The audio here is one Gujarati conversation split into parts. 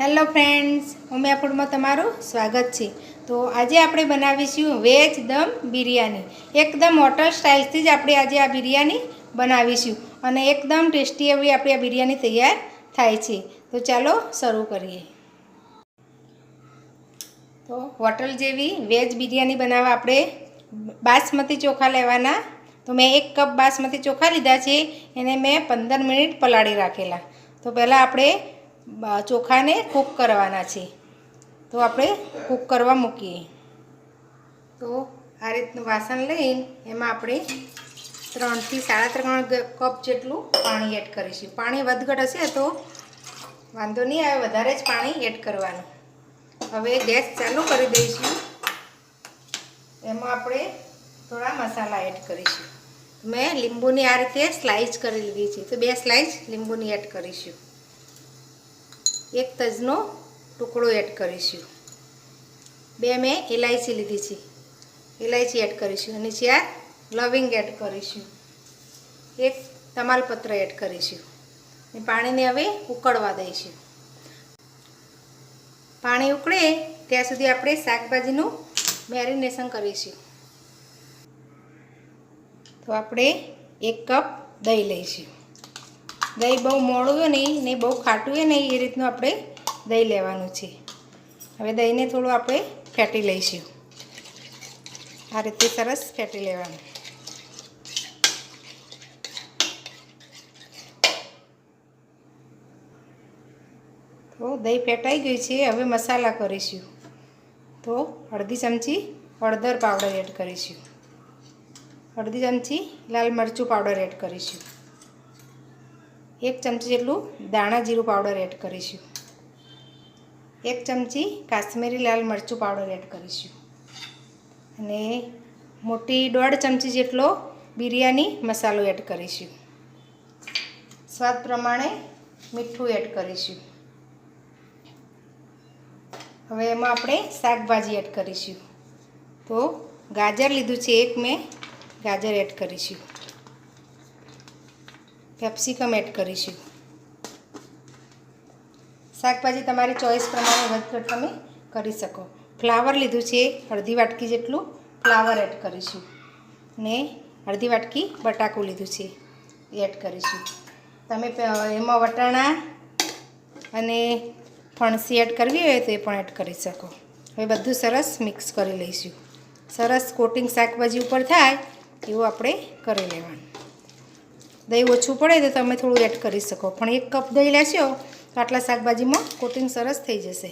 હેલો ફ્રેન્ડ્સ ઉમિયા તમારું સ્વાગત છે. તો આજે આપણે બનાવીશું વેજ દમ બિરયાની. એકદમ હોટલ સ્ટાઇલથી જ આપણે આજે આ બિરયાની બનાવીશું અને એકદમ ટેસ્ટી એવી આપણી આ બિરયાની તૈયાર થાય છે. તો ચાલો શરૂ કરીએ. તો હોટલ જેવી વેજ બિરયાની બનાવવા આપણે બાસમતી ચોખા લેવાના. તો મેં એક કપ બાસમતી ચોખા લીધા છે, એને મેં પંદર મિનિટ પલાળી રાખેલા. તો પહેલાં આપણે ચોખાને કૂક કરવાના છે. તો આપણે કૂક કરવા મૂકીએ. તો આ રીતનું વાસણ લઈ એમાં આપણે ત્રણથી સાડા ત્રણ કપ જેટલું પાણી એડ કરીશું. પાણી વધઘટ હશે તો વાંધો નહીં આવે વધારે જ પાણી એડ કરવાનું. હવે ગેસ ચાલુ કરી દઈશું. એમાં આપણે થોડા મસાલા એડ કરીશું. મેં લીંબુની આ રીતે સ્લાઇસ કરી લીધી છે. તો બે સ્લાઇસ લીંબુની એડ કરીશું. એક તજનો ટુકડો એડ કરીશું. બે મેં ઇલાયચી લીધી છે. ઇલાયચી એડ કરીશું અને ચાર લવિંગ એડ કરીશું. એક તમાલપત્ર એડ કરીશું. અને પાણીને હવે ઉકળવા દઈશું. પાણી ઉકળે ત્યાં સુધી આપણે શાકભાજીનું મેરિનેશન કરીશું. તો આપણે એક કપ દહીં લઈશું. દહીં બહુ મોડું નહીં નહીં બહુ ખાટું નહીં, એ રીતનું આપણે દહીં લેવાનું છે. હવે દહીંને થોડું આપણે ફેટી લઈશું. આ રીતે સરસ ફેટી લેવાનું. તો દહીં ફેટાઈ ગઈ છે, હવે મસાલા કરીશું. તો અડધી ચમચી હળદર પાવડર એડ કરીશું. અડધી ચમચી લાલ મરચું પાવડર એડ કરીશું. એક ચમચી જેટલું દાણા જીરું પાવડર એડ કરીશું. એક ચમચી કાશ્મીરી લાલ મરચું પાવડર એડ કરીશું. અને મોટી દોઢ ચમચી જેટલો બિરયાની મસાલો એડ કરીશું. સ્વાદ પ્રમાણે મીઠું એડ કરીશું. હવે એમાં આપણે શાકભાજી એડ કરીશું. તો ગાજર લીધું છે એક મેં, ગાજર એડ કરીશું. કેપ્સિકમ એડ કરીશું. શાકભાજી તમારી ચોઈસ પ્રમાણે વધઘટ તમે કરી શકો. ફ્લાવર લીધું છે અડધી વાટકી જેટલું ફ્લાવર એડ કરીશું. ને અડધી વાટકી બટાકું લીધું છે એડ કરીશું. તમે એમાં વટાણા અને ફણસી એડ કરવી હોય તો એ પણ એડ કરી શકો. હવે બધું સરસ મિક્સ કરી લઈશું. સરસ કોટિંગ શાકભાજી ઉપર થાય એવું આપણે કરી લેવાનું. દહીં ઓછું પડે તો તમે થોડું એડ કરી શકો. પણ એક કપ દહીં લેશો તો આટલા શાકભાજીમાં કોટિંગ સરસ થઈ જશે.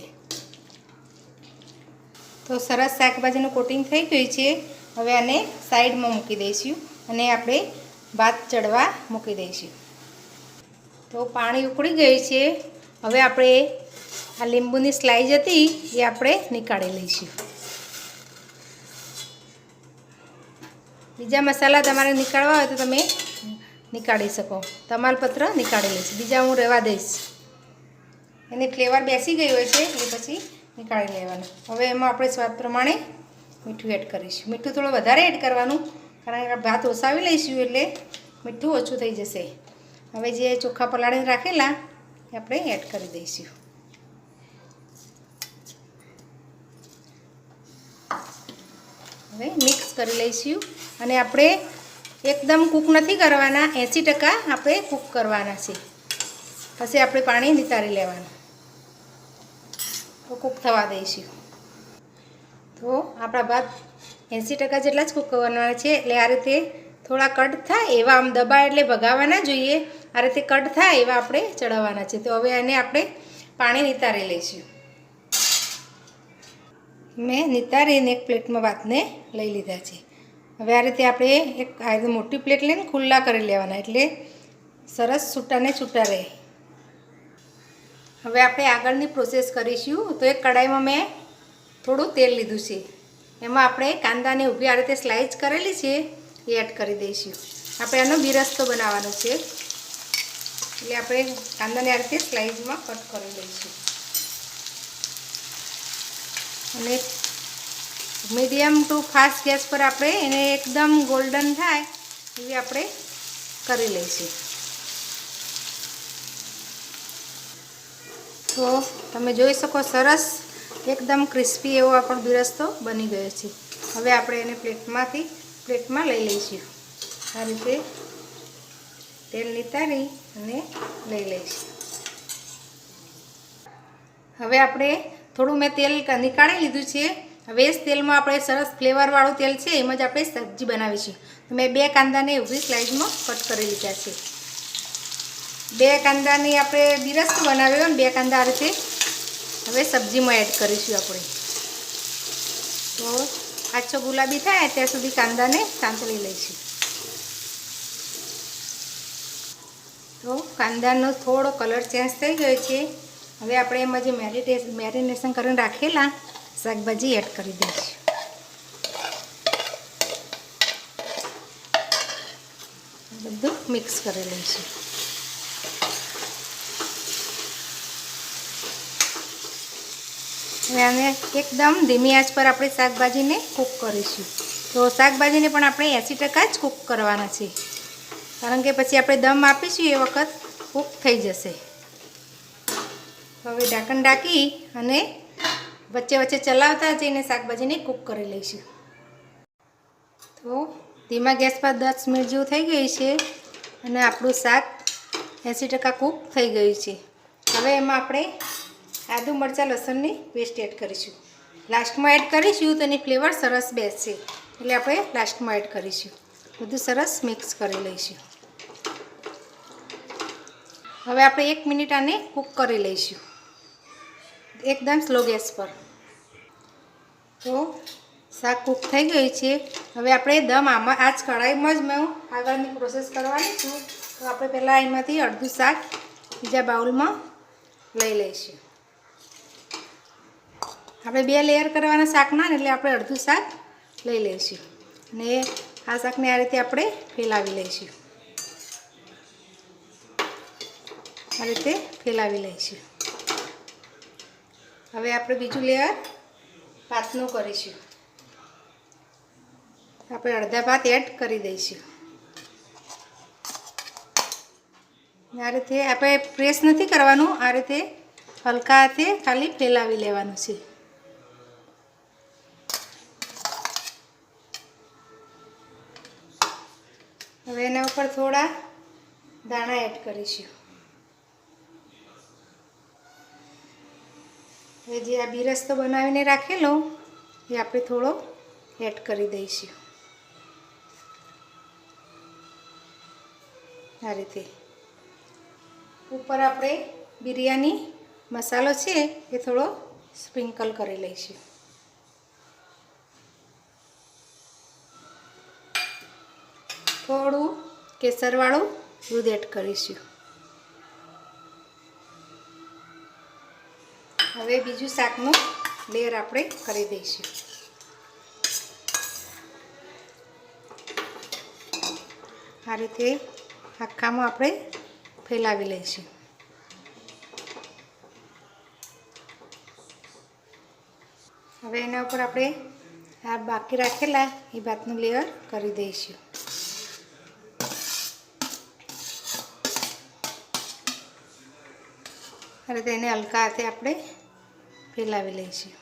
તો સરસ શાકભાજીનું કોટિંગ થઈ ગયું છે. હવે આને સાઈડમાં મૂકી દઈશું અને આપણે ભાત ચડવા મૂકી દઈશું. તો પાણી ઉકળી ગયું છે. હવે આપણે આ લીંબુની સ્લાઈસ હતી એ આપણે નીકાળી લઈશું. બીજા મસાલા તમારે નીકાળવા હોય તો તમે નીકાળી શકો. તમાલપત્ર નીકાળી લઈશ બીજા હું રહેવા દઈશ. એની ફ્લેવર બેસી ગઈ હોય છે એટલે પછી નીકાળી લેવાનું. હવે એમાં આપણે સ્વાદ પ્રમાણે મીઠું એડ કરીશું. મીઠું થોડું વધારે એડ કરવાનું, કારણ કે ભાત ઓસાવી લઈશું એટલે મીઠું ઓછું થઈ જશે. હવે જે ચોખ્ખા પલાળીને રાખેલા, એ આપણે એડ કરી દઈશું. હવે મિક્સ કરી લઈશું. અને આપણે એકદમ કૂક નથી કરવાના. એંસી ટકા આપણે કૂક કરવાના છે. પછી આપણે પાણી નિતારી લેવાનું. તો કૂક થવા દઈશું. તો આપણા ભાત એંસી ટકા જેટલા જ કૂક કરવાના છે. એટલે આ રીતે થોડા કટ થાય એવા આમ દબાય એટલે ભગાવવાના જોઈએ. આ રીતે કટ થાય એવા આપણે ચડાવવાના છે. તો હવે એને આપણે પાણી નિતારી લઈશું. મેં નિતારીને એક પ્લેટમાં ભાતને લઈ લીધા છે. હવે આ રીતે આપણે એક આ મોટી પ્લેટ લઈને ખુલ્લા કરી લેવાના, એટલે સરસ છૂટાને છૂટા રહે હવે આપણે આગળની પ્રોસેસ કરીશું. તો એક કઢાઈમાં મેં થોડું તેલ લીધું છે. એમાં આપણે કાંદાને ઊભી આ રીતે સ્લાઇસ કરેલી છે, એ એડ કરી દઈશું. આપણે આનો બિરસ્તો બનાવવાનો છે. એટલે આપણે કાંદાને આ રીતે સ્લાઇસમાં કટ કરી લઈશું અને મીડિયમ ટુ ફાસ્ટ ગેસ પર આપણે એને એકદમ ગોલ્ડન થાય એવી આપણે કરી લઈશું. તો તમે જોઈ શકો સરસ, એકદમ ક્રિસ્પી એવો આપણો બિરસ્તો બની ગયો છે. હવે આપણે એને પ્લેટમાંથી, પ્લેટમાં લઈ લઈશું. આ રીતે તેલ નીતારી અને લઈ લઈશું. હવે આપણે થોડું મેં તેલ નીકાળી લીધું છે. હવે જ તેલમાં આપણે સરસ ફ્લેવરવાળું તેલ છે, એમાં જ આપણે સબ્જી બનાવીશું. તો મેં બે કાંદાને ઊભી સ્લાઇડમાં કટ કરી લીધા છે. બે કાંદાની આપણે બિરસ્ત બનાવ્યો ને બે કાંદા આ રીતે હવે સબ્જીમાં એડ કરીશું આપણે. તો આછો ગુલાબી થાય ત્યાં સુધી કાંદાને સાંતળી લઈશું. તો કાંદાનો થોડો કલર ચેન્જ થઈ ગયો છે. હવે આપણે એમાં જે મેરિટેસ મેરિનેશન કરીને રાખેલા શાકભાજી એડ કરી દઈશું. બધું મિક્સ કરી લઈશું હવે આને એકદમ ધીમી આંચ પર આપણે શાકભાજીને કૂક કરીશું. તો શાકભાજીને પણ આપણે એંસી ટકા જ કૂક કરવાના છે કારણ કે પછી આપણે દમ આપીશું એ વખત કૂક થઈ જશે. હવે ઢાંકણ ઢાંકી અને વચ્ચે વચ્ચે ચલાવતા જઈને શાકભાજીને કૂક કરી લઈશું. તો ધીમા ગેસ પર દસ મિનિટ જેવું થઈ ગઈ છે અને આપણું શાક એંસી ટકા કૂક થઈ ગયું છે. હવે એમાં આપણે આદુ, મરચાં, લસણની પેસ્ટ એડ કરીશું. લાસ્ટમાં એડ કરીશું તો એની ફ્લેવર સરસ બેસશે. એટલે આપણે લાસ્ટમાં એડ કરીશું. બધું સરસ મિક્સ કરી લઈશું. હવે આપણે એક મિનિટ આને કૂક કરી લઈશું. એકદમ સ્લો ગેસ પર. તો શાક કૂક થઈ ગયું છે. હવે આપણે દમ આમાં, આ જ કઢાઈમાં જ મેં આગળની પ્રોસેસ કરવાની છું. તો આપણે પહેલાં એમાંથી અડધું શાક બીજા બાઉલમાં લઈ લઈશું. આપણે બે લેયર કરવાના શાકના એટલે આપણે અડધું શાક લઈ લઈશું. અને આ શાકને આ રીતે આપણે ફેલાવી લઈશું. આ રીતે ફેલાવી લઈશું. હવે આપણે બીજું લેયર ભાતનું કરીશું. આપણે અડધા ભાત એડ કરી દઈશું. આ રીતે આપણે પ્રેસ નથી કરવાનું, આ રીતે હલકા હાથે ખાલી ફેલાવી લેવાનું છે. હવે એના ઉપર થોડા દાણા એડ કરીશું. હવે જે આ બિરસ્તો બનાવીને રાખેલો, એ આપણે થોડો એડ કરી દઈશું. આ રીતે. ઉપર આપણે બિરયાની મસાલો છે, એ થોડો સ્પ્રિંકલ કરી લઈશું. થોડું કેસરવાળું દૂધ એડ કરીશું. હવે બીજું શાકનું લેયર આપણે કરી દઈશું. આ રીતે આખામાં આપણે ફેલાવી લઈશું. હવે એના ઉપર આપણે આ બાકી રાખેલા એ ભાતનું લેયર કરી દઈશું. અને તેને હલકા હાથે આપણે ફેલાવી લઈશું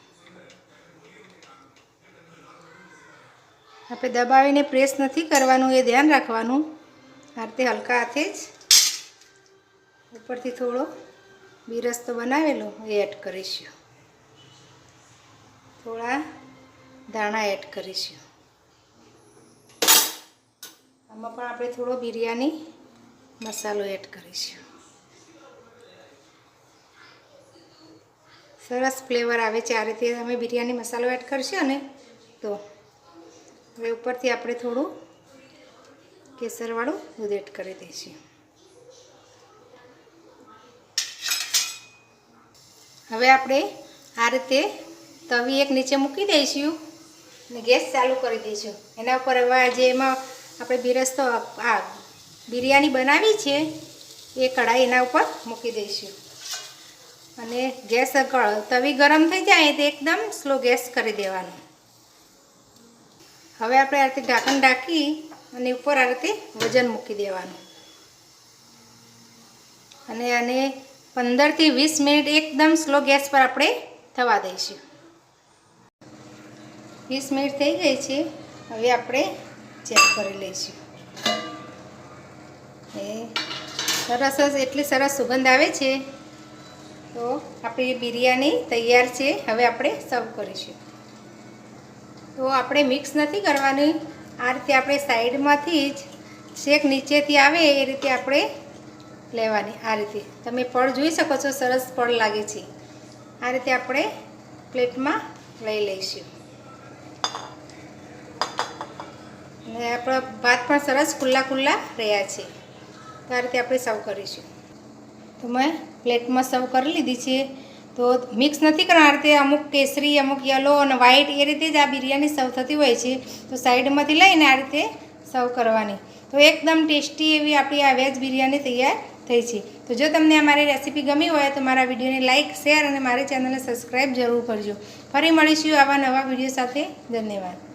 આપણે દબાવીને પ્રેસ નથી કરવાનું, એ ધ્યાન રાખવાનું. આ રીતે હલકા હાથે જ ઉપરથી થોડો બિરસ્તો બનાવેલો એ એડ કરીશું. થોડા દાણા એડ કરીશું. આમાં પણ આપણે થોડો બિરયાની મસાલો એડ કરીશું. સરસ ફ્લેવર આવે છે. આ રીતે અમે બિરયાની મસાલો એડ કરશો ને તો હવે ઉપરથી આપણે થોડું કેસરવાળું દૂધ એડ કરી દઈશું. હવે આપણે આ રીતે તવી એક નીચે મૂકી દઈશું અને ગેસ ચાલુ કરી દઈશું. એના ઉપર હવે જે એમાં આપણે બિરસ્તો આ બિરયાની બનાવી છે, એ કઢાઈ એના ઉપર મૂકી દઈશું. અને ગેસ તવી ગરમ થઈ જાય તો એકદમ સ્લો ગેસ કરી દેવાનો. હવે આપણે આ રીતે ઢાંકણ ઢાંકી અને ઉપર આ રીતે વજન મૂકી દેવાનું. અને આને પંદરથી વીસ મિનિટ એકદમ સ્લો ગેસ પર આપણે થવા દઈશું. વીસ મિનિટ થઈ ગઈ છે, હવે આપણે ચેક કરી લઈશું. એ સરસ જ, એટલી સરસ સુગંધ આવે છે. તો આપણી બિરયાની તૈયાર છે. હવે આપણે સર્વ કરીશું. તો આપણે મિક્સ નથી કરવાની. આ રીતે આપણે સાઈડમાંથી જ શેક નીચેથી આવે એ રીતે આપણે લેવાની. આ રીતે. તમે પળ જોઈ શકો છો, સરસ પળ લાગે છે. આ રીતે આપણે પ્લેટમાં લઈ લઈશું. અને આપણા ભાત પણ સરસ ખુલ્લા ખુલ્લા રહ્યા છે. તો આ રીતે આપણે સર્વ કરીશું. તો મેં પ્લેટમાં સર્વ કરી લીધી છે. તો મિક્સ નથી કરવા આ રીતે અમુક કેસરી, અમુક યલો અને વ્હાઈટ એ રીતે જ આ બિરયાની સર્વ થતી હોય છે. તો સાઈડમાંથી લઈને આ રીતે સર્વ કરવાની. તો એકદમ ટેસ્ટી એવી આપણી આ વેજ બિરયાની તૈયાર થઈ છે. તો જો તમને આ મારી રેસીપી ગમી હોય તો મારા વિડીયોને લાઇક શેર અને મારી ચેનલને સબસ્ક્રાઈબ જરૂર કરજો. ફરી મળીશું આવા નવા વીડિયો સાથે. ધન્યવાદ.